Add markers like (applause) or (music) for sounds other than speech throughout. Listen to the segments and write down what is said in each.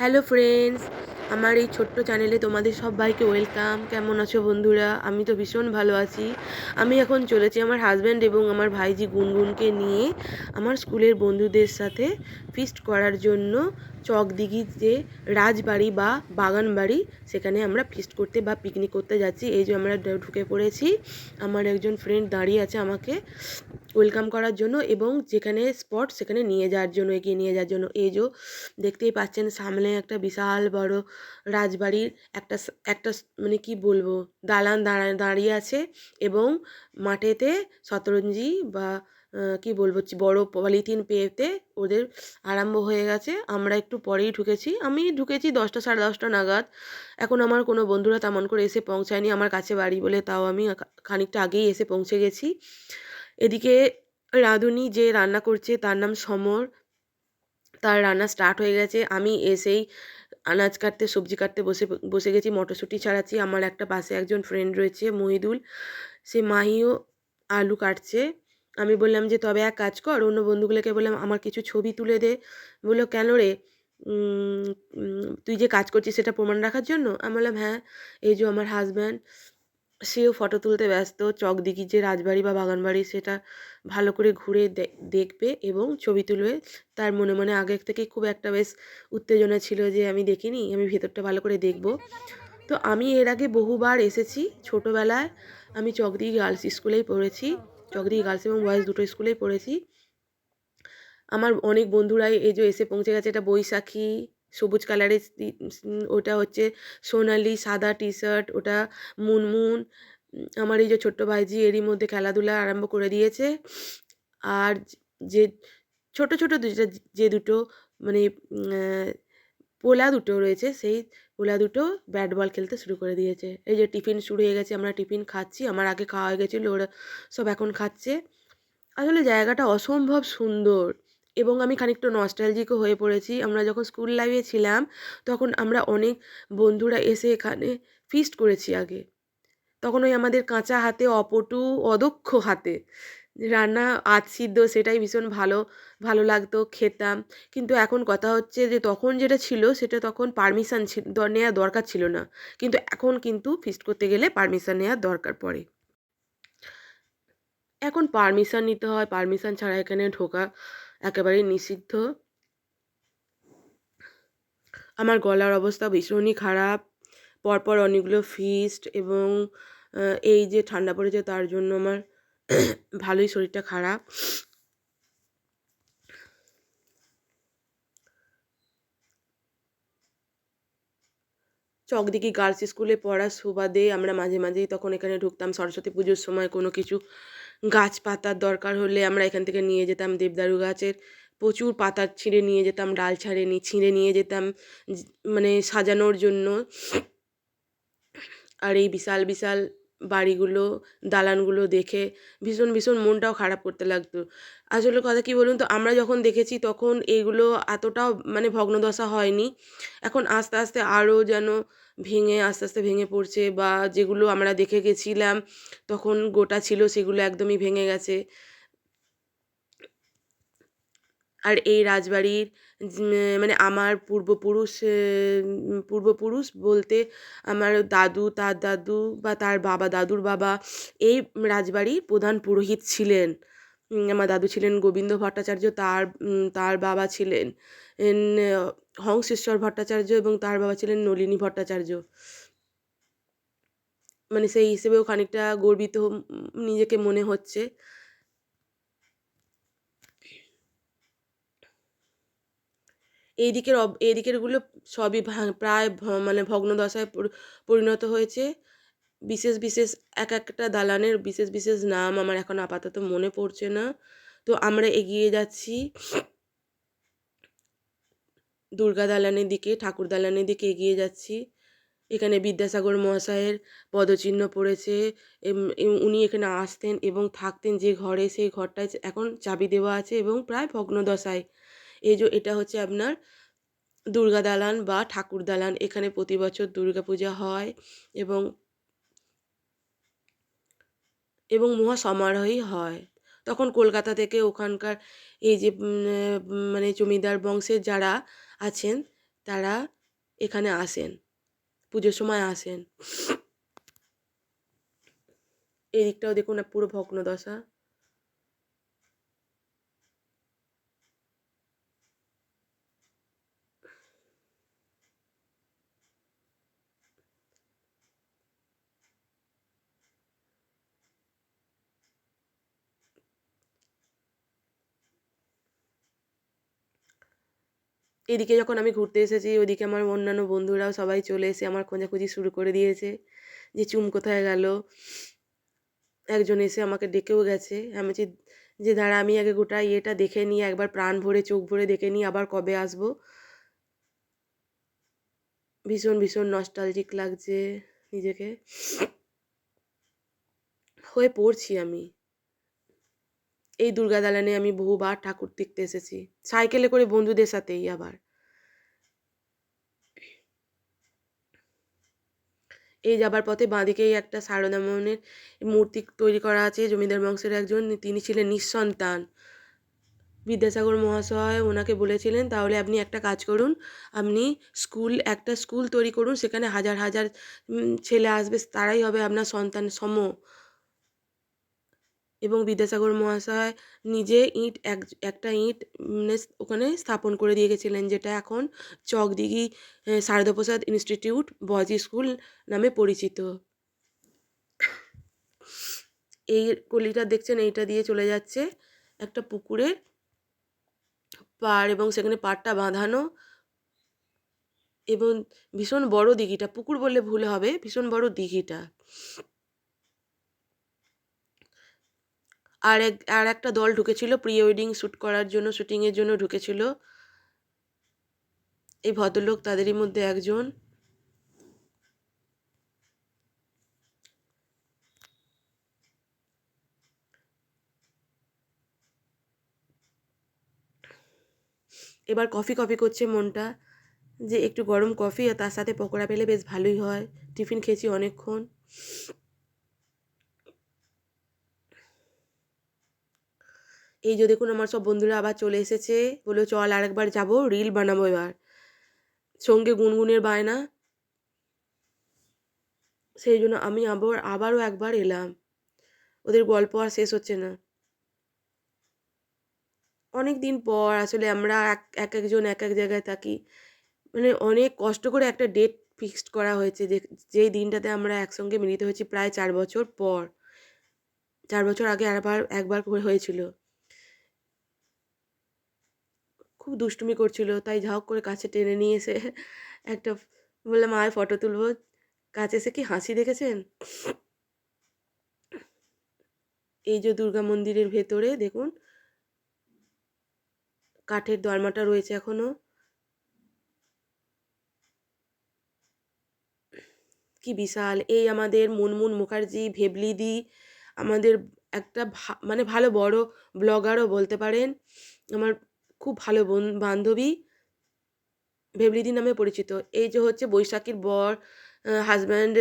Hello friends আমার এই ছোট্ট চ্যানেলে তোমাদের সবাইকে ওয়েলকাম কেমন আছো বন্ধুরা? আমি তো ভীষণ ভালো আছি। আমি এখন চলেছি আমার হাজব্যান্ড এবং আমার ভাইজি গুনগুনকে নিয়ে আমার স্কুলের বন্ধুদের সাথে ফিস্ট করার জন্য চকদিঘির যে রাজবাড়ি বা বাগান বাড়ি সেখানে আমরা ফিস্ট করতে বা পিকনিক করতে যাচ্ছি। এই যে আমরা ঢুকে পড়েছি। আমার একজন ফ্রেন্ড দাঁড়িয়ে আছে আমাকে ওয়েলকাম করার জন্য এবং যেখানে স্পট সেখানে নিয়ে যাওয়ার জন্য, এগিয়ে নিয়ে যাওয়ার জন্য। এই যে দেখতেই পাচ্ছেন, সামনে একটা বিশাল বড় রাজবাড়ির একটা একটা মানে কি বলব, দালান দাঁড়া, দাঁড়িয়ে আছে এবং মাঠেতে শতরঞ্জি বা কি বলব বড় পলিথিন পেতে ওদের আরম্ভ হয়ে গেছে। আমরা একটু পরেই ঢুকেছি। আমি ঢুকেছি দশটা, সাড়ে দশটা নাগাদ। এখন আমার কোনো বন্ধুরা তেমন করে এসে পৌঁছায়নি। আমার কাছে বাড়ি বলে তাও আমি খানিকটা আগেই এসে পৌঁছে গেছি। এদিকে রাঁধুনি যে রান্না করছে, তার নাম সমর। তার রান্না স্টার্ট হয়ে গেছে। আমি এসেই আনাজ কাটতে, সবজি কাটতে বসে বসে গেছি। মটরশুঁটি ছাড়াচ্ছি। আমার একটা পাশে একজন ফ্রেন্ড রয়েছে, মহিদুল। সে মাহিও আলু কাটছে। আমি বললাম যে, তবে এক কাজ কর। অন্য বন্ধুগুলোকে বললাম, আমার কিছু ছবি তুলে দে। বলল, কেন রে? তুই যে কাজ করছিস, সেটা প্রমাণ রাখার জন্য? আমি বললাম হ্যাঁ এই যে আমার হাজব্যান্ড সেও ফটো তুলতে ব্যস্ত। চকদিঘির যে রাজবাড়ি বা বাগানবাড়ি সেটা ভালো করে ঘুরে দেখবে এবং ছবি তুলবে। তার মনে মনে আগে থেকে খুব একটা বেশ উত্তেজনা ছিল যে আমি দেখিনি, আমি ভেতরটা ভালো করে দেখব। তো আমি এর আগে বহুবার এসেছি ছোটোবেলায়। আমি চকদিঘি গার্লস স্কুলেই পড়েছি চকদিঘি গার্লস এবং বয়েজ দুটো স্কুলেই পড়েছি। আমার অনেক বন্ধুরাই এই যে এসে পৌঁছে গেছে, এটা বৈশাখী সবুজ কালারের ওটা হচ্ছে সোনালি, সাদা টি শার্ট ওটা মুনমুন আমার এই যে ছোট্ট ভাইজি এরই মধ্যে খেলাধুলা আরম্ভ করে দিয়েছে। আর যে, ছোট ছোট দুটো যে দুটো মানে পোলা দুটো রয়েছে, সেই পোলা দুটো ব্যাট বল খেলতে শুরু করে দিয়েছে। এই যে টিফিন শুরু হয়ে গেছে, আমরা টিফিন খাচ্ছি, আমার আগে খাওয়া হয়ে গেছিল, ওরা সব এখন খাচ্ছে। আসলে জায়গাটা অসম্ভব সুন্দর। এবং আমি খানিকটা নস্টালজিকও হয়ে পড়েছি। আমরা যখন স্কুল লাইফে ছিলাম, তখন আমরা অনেক বন্ধুরা এসে এখানে ফিস্ট করেছি আগে। তখন ওই আমাদের কাঁচা হাতে, অপটু, অদক্ষ হাতে। রান্না আধ সিদ্ধ, সেটাই ভীষণ ভালো ভালো লাগতো, খেতাম। কিন্তু এখন কথা হচ্ছে যে, তখন যেটা ছিল, সেটা তখন পারমিশন ছিল দ- নেওয়া দরকার ছিল না। কিন্তু এখন কিন্তু ফিস্ট করতে গেলে পারমিশন নেওয়ার দরকার পড়ে। এখন পারমিশন নিতে হয় পারমিশন ছাড়া এখানে ঢোকা একেবারেই নিষিদ্ধ। আমার গলার অবস্থা ভীষণই খারাপ। পরপর অনেকগুলো ফিস্ট এবং এই যে ঠান্ডা পড়েছে তার জন্য আমার (clears throat) ভালোই শরীরটা খারাপ। চকদিঘি গার্লস স্কুলে পড়ার সুবাদে আমরা মাঝে মাঝেই তখন এখানে ঢুকতাম। সরস্বতী পুজোর সময় কোনো কিছু গাছ পাতার দরকার হলে আমরা এখান থেকে নিয়ে যেতাম দেবদারু গাছের। প্রচুর পাতা ছিঁড়ে নিয়ে যেতাম, ডাল ছাড়ে নি ছিঁড়ে নিয়ে যেতাম মানে সাজানোর জন্য। আর এই বিশাল বিশাল বাড়িগুলো, দালানগুলো দেখে ভীষণ ভীষণ মনটাও খারাপ করতে লাগতো। আসলে কথা কী বলুন তো, আমরা যখন দেখেছি তখন এইগুলো এতটাও মানে ভগ্নদশা হয়নি। এখন আস্তে আস্তে আরও যেন ভেঙে, আস্তে আস্তে ভেঙে পড়ছে বা যেগুলো আমরা দেখে গেছিলাম, তখন গোটা ছিল সেগুলো একদমই ভেঙে গেছে। আর এই রাজবাড়ির মানে আমার পূর্বপুরুষ পূর্বপুরুষ বলতে আমার দাদু, তার দাদু বা তার বাবা, দাদুর বাবা, এই রাজবাড়ির প্রধান পুরোহিত ছিলেন। আমার দাদু ছিলেন গোবিন্দ ভট্টাচার্য, তার তার বাবা ছিলেন হংসেশ্বর ভট্টাচার্য এবং তার বাবা ছিলেন নলিনী ভট্টাচার্য। মানে সেই হিসেবেও খানিকটা গর্বিত নিজেকে মনে হচ্ছে। এই দিকের এই দিকেরগুলো সবই প্রায় মানে ভগ্নদশায় পরি- পরিণত হয়েছে। বিশেষ বিশেষ এক একটা দালানের বিশেষ বিশেষ নাম আমার এখন আপাতত মনে পড়ছে না। তো আমরা এগিয়ে যাচ্ছি। দুর্গা দালানের দিকে, ঠাকুর দালানের দিকে এগিয়ে যাচ্ছি। এখানে বিদ্যাসাগর মহাশয়ের পদচিহ্ন পড়েছে। উনি এখানে আসতেন এবং থাকতেন যে ঘরে, সেই ঘরটায় এখন চাবি দেওয়া আছে এবং প্রায় ভগ্নদশায় এই যে এটা হচ্ছে আপনার দুর্গা দালান বা ঠাকুর দালান। এখানে প্রতি বছর দুর্গা পূজা হয় এবং এবং মহা সমারোহই হয়। তখন কলকাতা থেকে ওখানকার এই যে মানে জমিদার বংশের যারা আছেন, তারা এখানে আসেন, পুজোর সময় আসেন। এদিকটাও দেখুন পুরো ভগ্ন এদিকে যখন আমি ঘুরতে এসেছি, ওদিকে আমার অন্যান্য বন্ধুরাও সবাই চলে এসে আমার খোঁজাখুঁজি শুরু করে দিয়েছে যে চুম কোথায় গেল। একজন এসে আমাকে ডেকেও গেছে। আমি যে যে দাঁড়া, আমি আগে গোটা ইয়েটা দেখে নিই, একবার প্রাণ ভরে, চোখ ভরে দেখে নিই, আবার কবে আসব। ভীষণ ভীষণ নস্টালজিক লাগছে নিজেকে। হয়ে পড়ছি আমি। এই দুর্গা দালানে আমি বহুবার ঠাকুর দেখতে এসেছি। সাইকেলে করে বন্ধুদের সাথেই আবার। এই যাবার পথে বাঁদিকেই একটা সারদা মোহনের মূর্তি তৈরি করা আছে। জমিদার বংশের একজন, তিনি ছিলেন নিঃসন্তান। বিদ্যাসাগর মহাশয় ওনাকে বলেছিলেন, তাহলে আপনি একটা কাজ করুন, আপনি স্কুল, একটা স্কুল তৈরি করুন, সেখানে হাজার হাজার ছেলে আসবে, তারাই হবে আপনার সন্তান সম। এবং বিদ্যাসাগর মহাশয় নিজে ইঁট, এক, একটা ইঁট মানে ওখানে স্থাপন করে দিয়ে গেছিলেন, যেটা এখন Chakdighi Saradaprasad institute boys school নামে পরিচিত। এই কলিটা দেখছেন, এইটা দিয়ে চলে যাচ্ছে একটা পুকুরের পাড় এবং সেখানে পাড়টা বাঁধানো এবং ভীষণ বড় দিঘিটা। পুকুর বললে ভুল হবে, ভীষণ বড় দিঘিটা। আর এক, আর একটা দল ঢুকেছিল প্রি ওয়েডিং শ্যুট করার জন্য শ্যুটিংয়ের জন্য ঢুকেছিল। এই ভদ্রলোক তাদেরই মধ্যে একজন। এবার কফি কফি করছে মনটা, যে একটু গরম কফি আর তার সাথে পকোড়া পেলে বেশ ভালোই হয়। টিফিন খেয়েছি অনেকক্ষণ। এই যে দেখুন, আমার সব বন্ধুরা আবার চলে এসেছে। বলল, চল আরেকবার যাব রিল বানাবো এবার। সঙ্গে গুনগুনের বায়না। সেই জন্য আমি আবার, আবারও একবার এলাম। ওদের গল্প আর শেষ হচ্ছে না। অনেক দিন পর আসলে আমরা এক এক একজন এক এক জায়গায় থাকি। মানে অনেক কষ্ট করে একটা ডেট ফিক্সড করা হয়েছে যে, যেই দিনটাতে আমরা একসঙ্গে মিলিত হয়েছি প্রায় চার বছর পর। চার বছর আগে আরবার একবার করে হয়েছিল। খুব দুষ্টুমি করছিল, তাই ঝাঁক করে কাছে টেনে নিয়ে এসে একটা বললাম, আয় ফটো তুলবো। কাছে এসে কি হাসি দেখেছেন? এই যে দুর্গা মন্দিরের ভেতরে, দেখুন। কাঠের দরমাটা রয়েছে এখনও। কি বিশাল। এই আমাদের মুনমুন মুখার্জি, ভেবলিদি, আমাদের একটা মানে ভালো বড় ব্লগারও বলতে পারেন। আমার খুব ভালো বান্ধবী ভেবলিদি নামে পরিচিত। এই যে হচ্ছে বৈশাখীর বর হাজব্যান্ড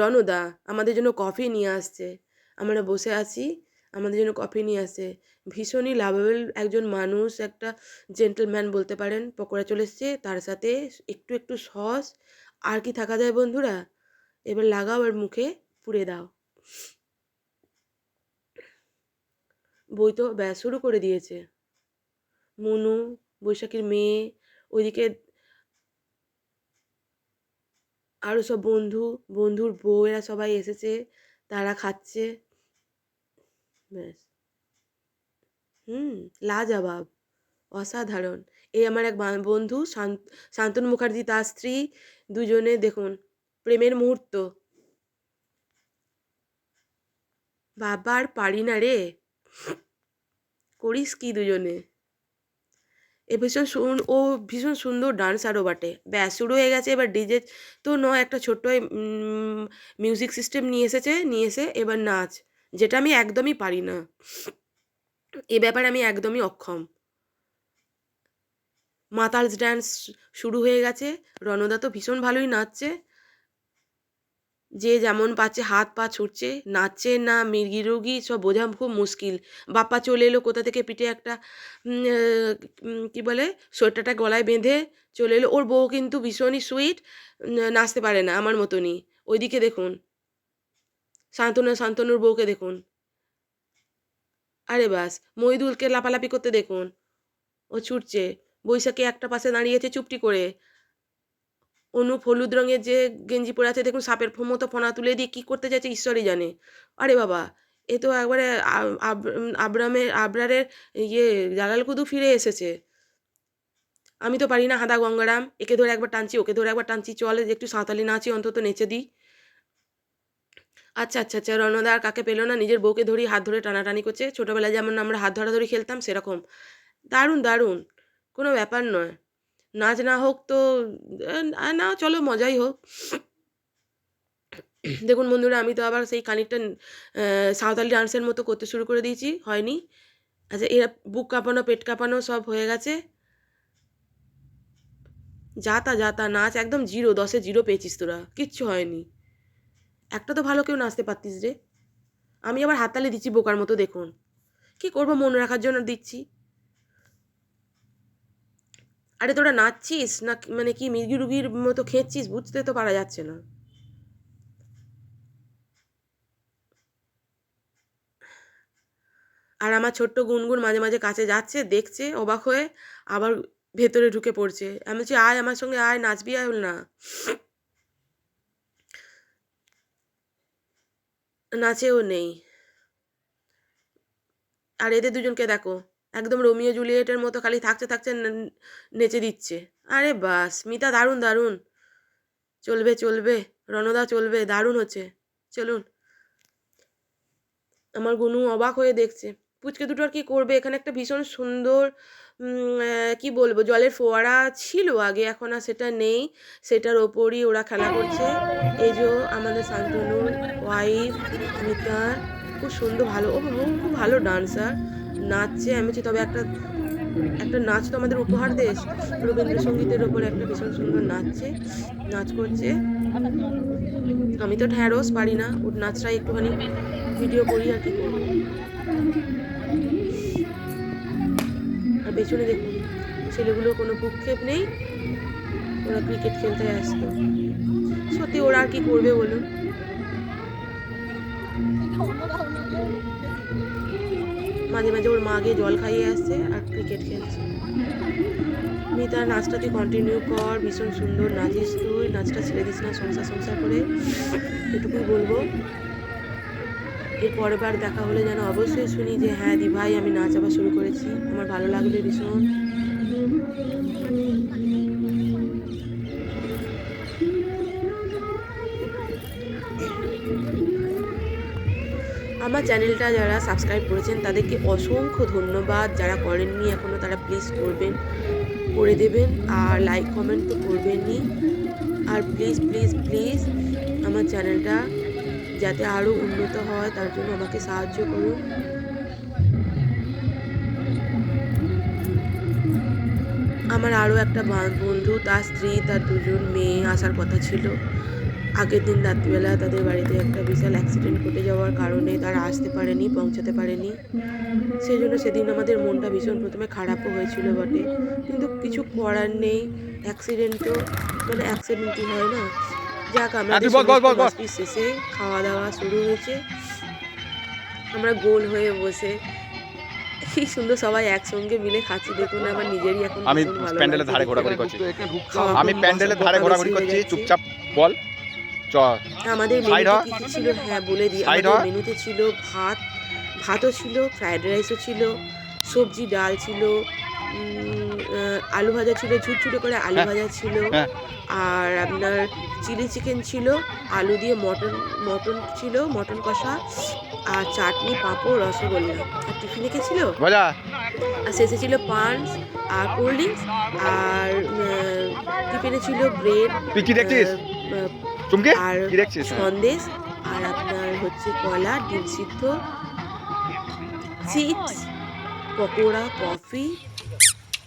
রণদা, আমাদের জন্য কফি নিয়ে আসছে। আমরা বসে আছি, আমাদের জন্য কফি নিয়ে আসছে। ভীষণই লাভেবল একজন মানুষ, একটা জেন্টেলম্যান বলতে পারেন। পকোড়া চলে এসছে, তার সাথে একটু একটু সস আর কি থাকা যায় বন্ধুরা? এবার লাগাও আর মুখে পুড়ে দাও। বই তো ব্যাস শুরু করে দিয়েছে। মনু, বৈশাখীর মেয়ে, ওইদিকে আরও সব বন্ধু, বন্ধুর বউয়েরা সবাই এসেছে, তারা খাচ্ছে। ব্যাস। হুম, লাজবাব, অসাধারণ। এই আমার এক বন্ধু শান্তনু মুখার্জি, তার স্ত্রী দুজনে দেখুন, প্রেমের মুহূর্ত। বাবার পারি না রে। করিস কি দুজনে? এ ভীষণ সুন, ও ভীষণ সুন্দর ডান্সারও বাটে। ব্যাস, শুরু হয়ে গেছে, এবার ডিজে তো নয় একটা ছোট্ট মিউজিক সিস্টেম নিয়ে এসেছে, নিয়ে এসে এবার নাচ, যেটা আমি একদমই পারি না। এ ব্যাপারে আমি একদমই অক্ষম। মাতালস ড্যান্স শুরু হয়ে গেছে, রণদা তো ভীষণ ভালোই নাচছে। যে যেমন পাচ্ছে হাত পা ছুটছে, নাচছে না, মির্গি রুগি সব বোঝা খুব মুশকিল। বাপ্পা চলে এলো কোথা থেকে পিঠে একটা কি বলে, সোয়েটারটা গলায় বেঁধে চলে এলো। ওর বউ কিন্তু ভীষণই সুইট নাচতে পারে না আমার মতনই। ওইদিকে দেখুন। শান্তনু, শান্তনুর বউকে দেখুন। আরে বাস, মহিদুলকে লাপালাপি করতে দেখুন। ও ছুটছে। বৈশাখী একটা পাশে দাঁড়িয়েছে চুপটি করে। অনুপ হলুদ রঙের যে গেঞ্জি পরে আছে, দেখুন সাপের মতো ফোনা তুলে দিয়ে কী করতে যাচ্ছে ঈশ্বরই জানে। আরে বাবা, এ তো একবারে আবরামের আবরারের ইয়ে জালাল কুদু ফিরে এসেছে। আমি তো পারি না, হাদা গঙ্গারাম, একে ধরে একবার টানছি, ওকে ধরে একবার টানছি, চলে একটু সাঁওতালি নাচি, অন্তত নেচে দিই। আচ্ছা আচ্ছা আচ্ছা রণদা আর কাকে পেল না, নিজের বউকে ধরি হাত ধরে টানাটানি করছে। ছোটোবেলায় যেমন আমরা হাত ধরাধরি খেলতাম, সেরকম। দারুণ দারুণ, কোনো ব্যাপার নয়। নাচ না হোক তো না, চলো, মজাই হোক। দেখুন বন্ধুরা, আমি তো আবার সেই খানিকটা সাঁওতালি ডান্সের মতো করতে শুরু করে দিয়েছি, হয়নি। আচ্ছা এরা বুক কাঁপানো, পেট কাঁপানো সব হয়ে গেছে। যাতা যাতা, নাচ একদম জিরো, দশে জিরো পেয়েছিস তোরা, কিচ্ছু হয়নি। একটা তো ভালো কেউ নাচতে পারতিস রে। আমি আবার হাততালি দিচ্ছি বোকার মতো, দেখুন। কি করব মনে রাখার জন্য দিচ্ছি। আরে তোরা নাচছিস? না মানে কি মির্গি রুগির মতো খেঁচছিস? বুঝতে তো পারা যাচ্ছে না। আর আমার ছোট্ট গুনগুন মাঝে মাঝে কাছে যাচ্ছে, দেখছে, অবাক হয়ে আবার ভেতরে ঢুকে পড়ছে। আমি বলছি, আয় আমার সঙ্গে, আয়, নাচবি আয় না। নাচেও নেই। আর এদের দুজনকে দেখো। একদম রোমিও জুলিয়েটের মতো খালি থাকতে থাকতে নেচে দিচ্ছে। আরে বাস, মিতা দারুণ দারুণ। চলবে চলবে, রণদা চলবে, দারুণ হচ্ছে। চলুন। আমার গুনু অবাক হয়ে দেখছে। পুচকে দুটো আর কি করবে? এখানে একটা ভীষণ সুন্দর কি বলব, জলের ফোয়ারা ছিল আগে, এখন আর সেটা নেই। সেটার ওপরই ওরা খেলা করছে। এই যে আমাদের শান্তনুর ওয়াইফ মিতা, খুব সুন্দর, ভালো, ও খুব ভালো ডান্সার নাচছে, আমি বলছি, তবে একটা একটা নাচ তো আমাদের উপহার দেশ। রবীন্দ্রসঙ্গীতের ওপরে একটা ভীষণ সুন্দর নাচছে, নাচ করছে। আমি তো ঢ্যাঁড়স পারি না, ওর নাচটাই একটুখানি ভিডিও করি আর কি। আর পেছনে দেখুন, ছেলেগুলোর কোনো ভূক্ষেপ নেই, ওরা ক্রিকেট খেলতে আসতো সত্যি ওরা আর কি করবে বলুন? মাঝে মাঝে ওর মা গিয়ে জল খাইয়ে আসছে আর ক্রিকেট খেলছে। মিতার নাচটা তুই কন্টিনিউ কর, ভীষণ সুন্দর নাচিস তুই, নাচটা ছেড়ে দিস না, সংসার সংসার করে এটুকুই বলব। এর বার দেখা হলে যেন অবশ্যই শুনি যে হ্যাঁ দি ভাই আমি নাচ আবার শুরু করেছি। আমার ভালো লাগবে ভীষণ। আমার চ্যানেলটা যারা সাবস্ক্রাইব করেছেন, তাদেরকে অসংখ্য ধন্যবাদ। যারা করেননি এখনও তারা প্লিজ করবেন, করে দেবেন। আর লাইক কমেন্ট তো করবেনই। আর প্লিজ প্লিজ প্লিজ আমার চ্যানেলটা যাতে আরও উন্নত হয়, তার জন্য আমাকে সাহায্য করুন। আমার আরও একটা বন্ধু তার স্ত্রী, তার দুজন মেয়ে আসার কথা ছিল। আগের দিন রাত্রিবেলা তাদের বাড়িতে একটা বিশাল অ্যাক্সিডেন্ট ঘটে যাওয়ার কারণে তারা আসতে পারেনি পৌঁছাতে পারেনি। সেই জন্য সেদিন আমাদের মনটা ভীষণ প্রথমে খারাপও হয়েছিল বটে। কিন্তু কিছু করার নেই অ্যাক্সিডেন্ট তো মানে অ্যাক্সিডেন্টই হয় না। যাক আমাদের শেষে খাওয়া দাওয়া শুরু হয়েছে। আমরা গোল হয়ে বসে কি সুন্দর সবাই একসঙ্গে মিলে খাচ্ছি। দেখুন আমার নিজেরই এখন আমি প্যান্ডেলের ধারে ঘোরাঘুরি করছি। আমি প্যান্ডেলের ধারে ঘোরাঘুরি করছি। চুপচাপ বল। চ আমাদের মেনুতে কি ছিল? হ্যাঁ বলে দিই। আমাদের মেনুতে ছিল ভাত ভাতও ছিল ফ্রাইড রাইসও ছিল সবজি ডাল ছিল আলু ভাজা ছিল ঝুরঝুরে করে আলু হ্যাঁ। ভাজা ছিল হ্যাঁ। আর আপনার চিলি চিকেন ছিল আলু দিয়ে মটন মটন ছিল মটন কষা আর চাটনি পাঁপড় রসগোল্লা। আর টিফিনে কে ছিল? আর শেষে ছিল পান্স আর কোল্ড ড্রিঙ্কস আর টিফিনে ছিল ব্রেড তুই কি দেখছিস? চুমকি আর। সন্দেশ আর আপনার হচ্ছে কলা ডিম সিদ্ধ চিপস পকোড়া কফি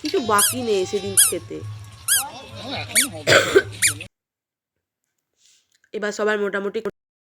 কিছু বাকি নেই সেদিন খেতে এবার সবার মোটামুটি